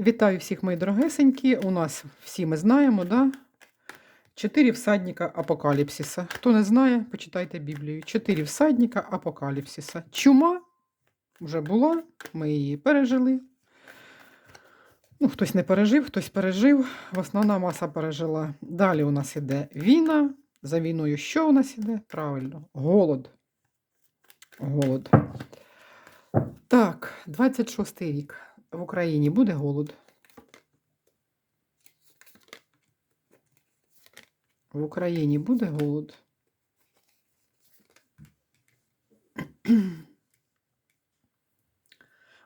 Вітаю всіх, мої дорогесенькі. У нас всі ми знаємо, да? Чотири всадника апокаліпсиса. Хто не знає, почитайте Біблію. Чотири всадника апокаліпсиса. Чума вже була, ми її пережили. Ну, хтось не пережив, хтось пережив. Основна маса пережила. Далі у нас іде війна. За війною що у нас іде? Правильно, голод. Голод. Так, 26 рік. В Україні буде голод. В Україні буде голод.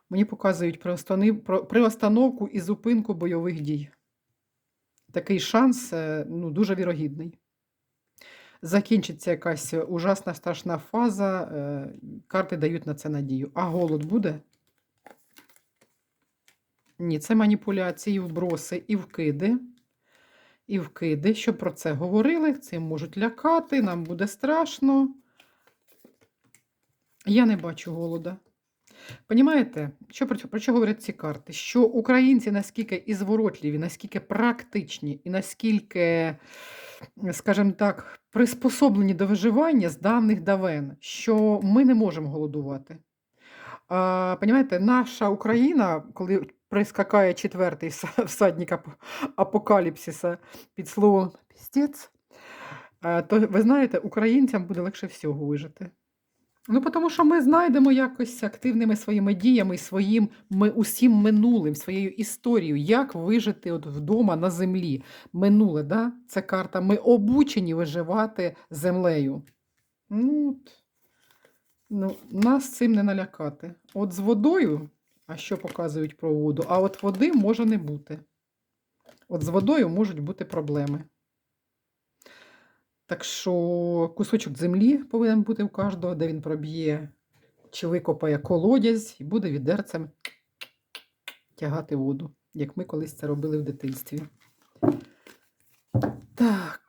Мені показують приостановку і зупинку бойових дій. Такий шанс е, ну, дуже вірогідний. Закінчиться якась ужасна страшна фаза, е, карти дають на це надію. А голод буде? Ні, це маніпуляції, вброси і вкиди. І вкиди, що про це говорили, цим можуть лякати, нам буде страшно. Я не бачу голода. Понімаєте, що про, про що говорять ці карти? Що українці наскільки і зворотливі, наскільки практичні, і наскільки, скажімо так, приспособлені до виживання з давних давен, що ми не можемо голодувати. А, Понімаєте, наша Україна, коли прискакає четвертий всадник апокаліпсиса під словом пістець, то ви знаєте, українцям буде легше всього вижити. Ну, тому що ми знайдемо якось активними своїми діями, своїм ми, усім минулим, своєю історією, як вижити от вдома на землі. Минуле, да? це карта. Ми обучені виживати землею. Ну. Ну, нас цим не налякати. От з водою, а що показують про воду, а от води може не бути. От з водою можуть бути проблеми. Так що кусочок землі повинен бути у кожного, де він проб'є чи викопає колодязь і буде відерцем тягати воду, як ми колись це робили в дитинстві. Так.